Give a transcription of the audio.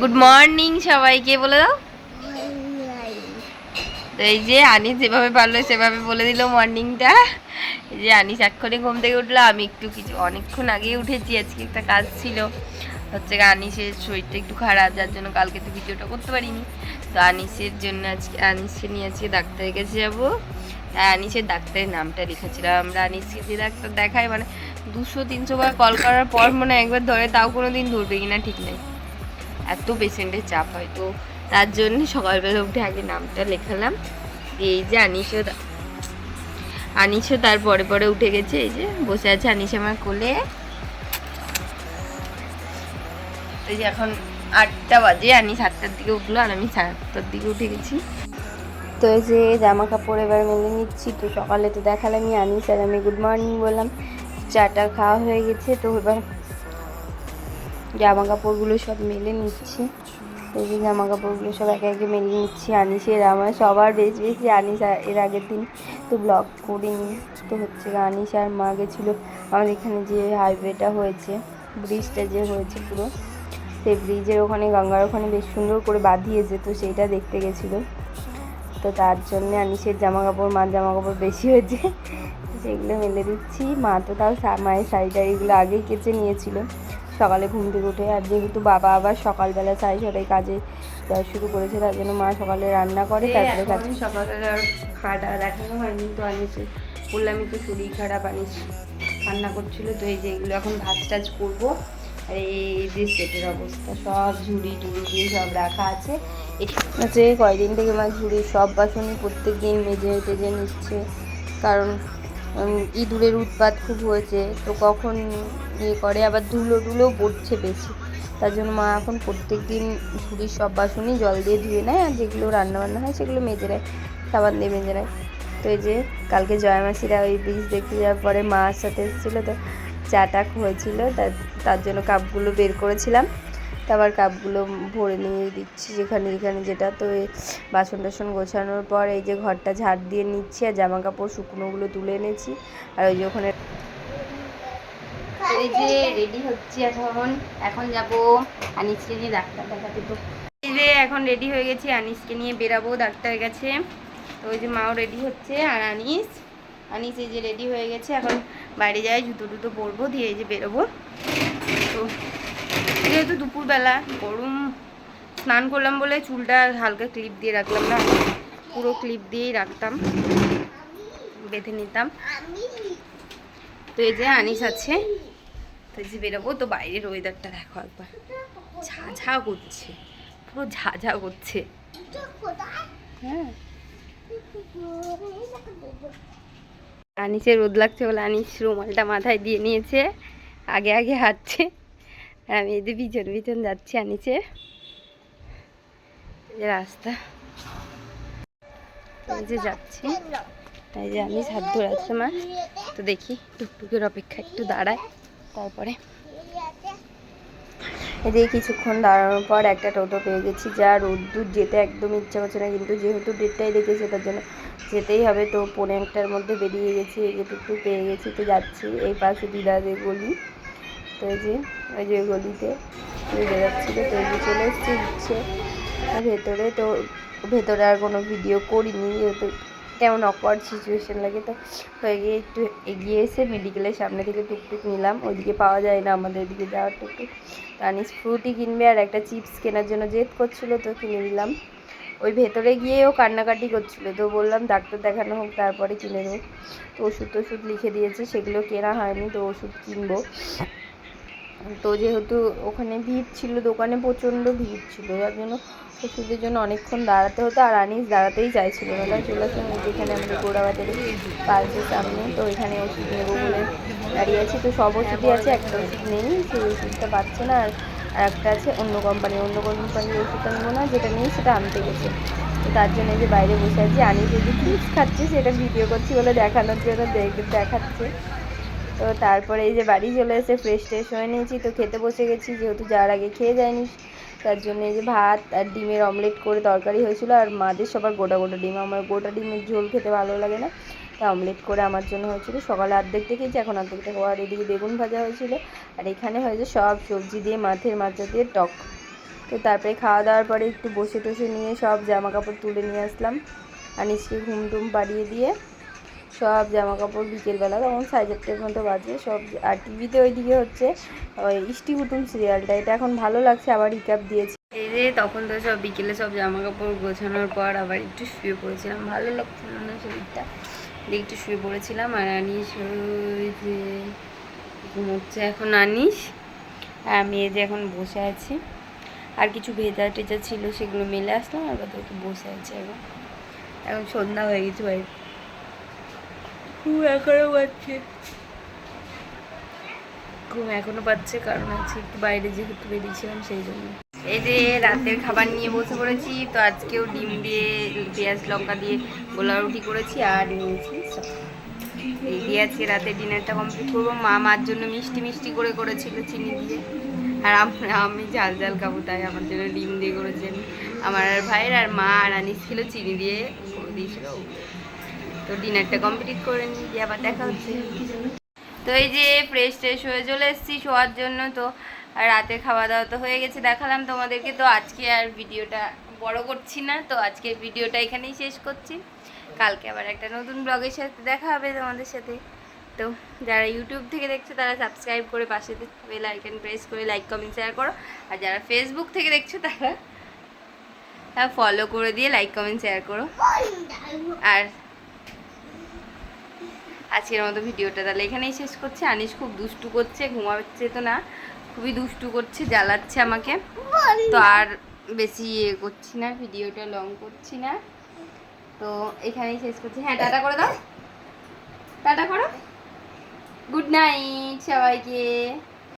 Good morning সবাইকে বলে দাও। তো এই যে আনিস যেভাবে পারল, সেভাবে বলে দিল মর্নিংটা এই যে আনিস এক্ষুনি ঘুম থেকে উঠল, আমি একটু কিছু, অনেকক্ষণ আগে উঠেছি, আজকে একটা কাজ ছিল। হচ্ছে আনিসের শরীরটা একটু খারাপ, যার জন্য কালকে তো ভিডিওটা করতে পারিনি। তো আনিসের জন্য আজকে আনিসকে নিয়ে আজকে ডাক্তারের কাছে যাব। আনিসের ডাক্তারের নামটা লিখেছিলাম। আমরা আনিসকে যে ডাক্তার দেখাই মানে দুশো, তিনশো বার কল করার পর মনে একবার ধরে তাও কোনো দিন ধরবে কিনা ঠিক নেই। এত পেশেন্টের চাপ হয় তো, তার জন্য সকালবেলা উঠে আগে নামটা লেখালাম। এই যে আনিসও আনিসও তার পরে পরে উঠে গেছে, এই যে বসে আছে আনিস আমার কোলে। এই যে এখন আটটা বাজে আনিস সাতটার দিকে উঠল আর আমি সাতটার দিকে উঠে গেছি। তো এই যে জামা কাপড় এবার মেলে নিচ্ছি, তো সকালে তো দেখালামই আনিস আর আমি গুড মর্নিং বললাম। চাটা খাওয়া হয়ে গেছে, তো এবার জামা কাপড়গুলো সব মেলে নিচ্ছি। এই জামা কাপড়গুলো সব একে একে মেলে নিচ্ছি আনিসের আমার সবার বেশি বেশি আনিস এর আগের দিন তো ব্লগ করিনি। তো হচ্ছে আনিস আর মা গেছিল আমাদের এখানে যে হাইওয়েটা হয়েছে ব্রিজটা যে হয়েছে পুরো, সেই ব্রিজের ওখানে, গঙ্গার ওখানে বেশ সুন্দর করে বাঁধিয়েছে, তো সেইটা দেখতে গেছিল। তো তার জন্যে আনিসের জামা কাপড় মার জামা কাপড় বেশি হয়েছে। সেগুলো মেলে দিচ্ছি। মা তো তাও মায়ের শাড়ি টাড়িগুলো আগেই কেচে নিয়েছিল। সকালে ঘুম থেকে উঠে আর যেহেতু বাবা আবার সকালবেলা চাই ছটায় কাজে যাওয়া শুরু করেছে তার জন্য মা সকালে রান্না করে তারপরে কাজ সকালে আর খাটা দেখানো হয়নি তো আনিস বললামই তো শরীর খারাপ আনিস রান্না করছিল তো এই যে এগুলো এখন ভাজ টাজ করব। আর এই যে সেটের অবস্থা সব ঝুড়ি টুড়ি দিয়ে সব রাখা আছে। হচ্ছে কয়দিন থেকে মা ঝুড়ি সব বাসনই প্রত্যেক দিন মেজে টেজে নিচ্ছে। কারণ ইঁদুরের উৎপাত খুব হয়েছে। তো কখন ইয়ে করে, আবার ধুলো টুলো পড়ছে বেশি। তার জন্য মা এখন প্রত্যেক দিন ঝুড়ির সব বাসনই জল দিয়ে ধুয়ে নেয়, আর যেগুলো রান্না বান্না হয় সেগুলো মেজে নেয়, সাবান দিয়ে মেজে নেয়। তো এই যে কালকে জয়মাসিরা ওই ব্রিজ দেখতে যাওয়ার পরে মার সাথে এসেছিল, তো চাটা হয়েছিল তার জন্য কাপগুলো বের করেছিলাম। তারপর কাপগুলো ভরে নিয়ে দিচ্ছি যেখানে যেখানে যেটা। তো বাসন টাসন গোছানোর পর এই যে ঘরটা ঝাড় দিয়ে নিচ্ছি আর জামা কাপড় শুকনোগুলো তুলে এনেছি। আর ওই যে ওখানে এই যে রেডি হচ্ছি এখন। এখন যাব আনিসকে নিয়ে ডাক্তার দেখাতে। তো এই যে এখন রেডি হয়ে গেছি, আনিসকে নিয়ে বেরাবো ডাক্তারের কাছে। তো ওই যে মাও রেডি হচ্ছে আর আনিস। আনিস এই যে রেডি হয়ে গেছে, এখন বাইরে যাই, জুতো টুতো পরবো, দিয়ে এই যে বেরোবো। তো যেহেতু দুপুরবেলা, গরম, স্নান করলাম বলে চুলটা হালকা ক্লিপ দিয়ে রাখলাম না, পুরো ক্লিপ দিয়েই রাখতাম, বেঁধে নিতাম। তো এই যে আনিস আছে, তো যে বেরোবো, তো বাইরের ওয়েদারটা দেখো একবার। ঝাঝা করছে, পুরো ঝাঝা করছে। হ্যাঁ। আনিসের রোদ লাগছে বলে আনিস রুমালটা মাথায় দিয়ে নিয়েছে, আগে আগে হাঁটছে। আর আমি এদের পিছন পিছন যাচ্ছি এই যে রাস্তা। এই যে যাচ্ছি। এই যে আমি হাত ধরাচ্ছে মা। তো দেখি, টুকটুকের অপেক্ষা একটু দাঁড়ায়, তারপরে। এদিকে কিছুক্ষণ দাঁড়ানোর পর একটা টোটো পেয়ে গেছি যা রোদ্দুর যেতে একদম ইচ্ছা করছে না, কিন্তু যেহেতু ডেটটাই রেখেছে তার জন্য যেতেই হবে। তো পৌনে একটার মধ্যে বেরিয়ে গেছি, এই যে টুকটুক পেয়ে গেছি, তো যাচ্ছি এই পাশে দিদাদের গলি। তো এই যে ওই যে গলিতে বেরোচ্ছিল তো এই যে চলে এসেছি ইচ্ছে ভেতরে তো, ভেতরে আর কোনো ভিডিও করিনি, যেহেতু কেমন অকওয়ার্ড সিচুয়েশন লাগে, তো হয়ে গিয়ে একটু এগিয়ে এসে মেডিকেলের সামনে থেকে টুকটুক নিলাম, ওইদিকে পাওয়া যায় না আমাদের এদিকে যাওয়ার টুকটুক। তো আনিস ফ্রুটি কিনবে আর একটা চিপস কেনার জন্য জেদ করছিল, তো কিনে দিলাম ওই ভেতরে গিয়েও কান্নাকাটি করছিল, তো বললাম ডাক্তার দেখানো হোক, তারপরে কিনে দেবো তো ওষুধ টষুধ লিখে দিয়েছে, সেগুলো কেনা হয়নি, তো ওষুধ কিনবো। তো যেহেতু ওখানে ভিড় ছিল, দোকানে প্রচণ্ড ভিড় ছিল, যার জন্য ওষুধের জন্য অনেকক্ষণ দাঁড়াতে হতো আর আনিস দাঁড়াতেই চাইছিল। তাই চলে আসলাম যেখানে আমাদের গোড়াবাজারে পার্কের সামনে, তো এখানে ওষুধ নেব বলে দাঁড়িয়ে আছি। তো সব ওষুধই আছে, একটা ওষুধ নেই, সেই ওষুধটা পাচ্ছে না আর আর একটা আছে অন্য কোম্পানি অন্য কোম্পানির ওষুধটা নেব না, যেটা নেই সেটা আনতে গেছে। তো তার জন্য যে বাইরে বসে আছি, আনিস যদি চিপস খাচ্ছে, সেটা ভিডিও করছি বলে দেখানোর জন্য দেখ- দেখাচ্ছে। তো তারপরে এই যে বাড়ি চলে এসে ফ্রেশ ট্রেশ হয়ে নিয়েছি, তো খেতে বসে গেছি, যেহেতু যাওয়ার আগে খেয়ে যায়নি। তার জন্য এই যে ভাত আর ডিমের অমলেট করে তরকারি হয়েছিল, আর মাদের সবার গোটা গোটা ডিম, আমার গোটা ডিমের ঝোল খেতে ভালো লাগে না। অমলেট করে আমার জন্য হয়েছিল। সকালে অর্ধেক দেখেছি, এখন অর্ধেকটা হওয়ার এদিকে বেগুন ভাজা হয়েছিল। আর এখানে হয়েছে সব সবজি দিয়ে, মাছের মাথা দিয়ে টক। তো তারপরে খাওয়া দাওয়ার পরে একটু বসে টসে নিয়ে সব জামা কাপড় তুলে নিয়ে আসলাম। আনিসকে ঘুম টুম পাড়িয়ে দিয়ে সব জামা কাপড় বিকেলবেলা তখন সাড়ে চারটের মতো বাজে, সব আর টিভিতে ওইদিকে হচ্ছে ওই ইষ্টি কুটুম সিরিয়ালটা এটা এখন ভালো লাগছে, আবার রিকাপ দিয়েছে। এই যে তখন তো সব বিকেলে সব জামা কাপড় গোছানোর পর আবার একটু শুয়ে পড়েছিলাম। ভালো লাগছিল না শরীরটা। একটু শুয়ে পড়েছিলাম আর আনিস ওই যে ঘুমোচ্ছে এখন আনিস। আর আমি এই যে এখন বসে আছি। আর কিছু ভেজা টেজা ছিল সেগুলো মেলে আসলাম আর একটু বসে আছি এখন। এখন সন্ধ্যা হয়ে গেছে বাড়ি ঘুম এখনও পাচ্ছে। ঘুম এখনও পাচ্ছে, কারণ আছে একটু বাইরে যেহেতু বেরিয়েছিলাম সেই জন্য। এই যে রাতের খাবার নিয়ে বসে পড়েছি, তো আজকেও ডিম দিয়ে পেঁয়াজ লঙ্কা দিয়ে গোলা রুটি করেছি আর নিয়েছি। এই দিয়ে আজকে রাতে ডিনারটা কমপ্লিট করব। মা মার জন্য মিষ্টি মিষ্টি করে করেছিল চিনি দিয়ে। আর আমি ঝাল ঝাল খাব, তাই আমার জন্য ডিম দিয়ে করেছেন। আমার আর ভাইয়ের আর মা আর আনিস ছিল চিনি দিয়ে। দিয়েছিল। তো ডিনারটা কমপ্লিট করে নিই আবার দেখা হচ্ছে। তো এই যে ফ্রেশ ট্রেশ হয়ে চলে এসেছি শোয়ার জন্য, তো আর রাতে খাওয়া দাওয়া তো হয়ে গেছে, দেখালাম তোমাদেরকে। তো আজকে আর ভিডিওটা বড় করছি না, তো আজকের ভিডিওটা এখানেই শেষ করছি। কালকে আবার একটা নতুন ব্লগের সাথে দেখা হবে তোমাদের সাথে। তো যারা ইউটিউব থেকে দেখছ, তারা সাবস্ক্রাইব করে পাশে বেল আইকন প্রেস করে লাইক কমেন্ট শেয়ার করো। আর যারা ফেসবুক থেকে দেখছ, তারা ফলো করে দিয়ে লাইক কমেন্ট শেয়ার করো। আর আজকের মতো ভিডিওটা তাহলে এখানেই শেষ করছে। আনিস খুব দুষ্টু করছে ঘুমাচ্ছে তো না খুবই দুষ্টু করছে জ্বালাচ্ছে আমাকে। তো আর বেশি ইয়ে করছি না ভিডিওটা লং করছি না। তো এখানেই শেষ করছি। হ্যাঁ টাটা করে দাও। টাটা করো। গুড নাইট সবাইকে।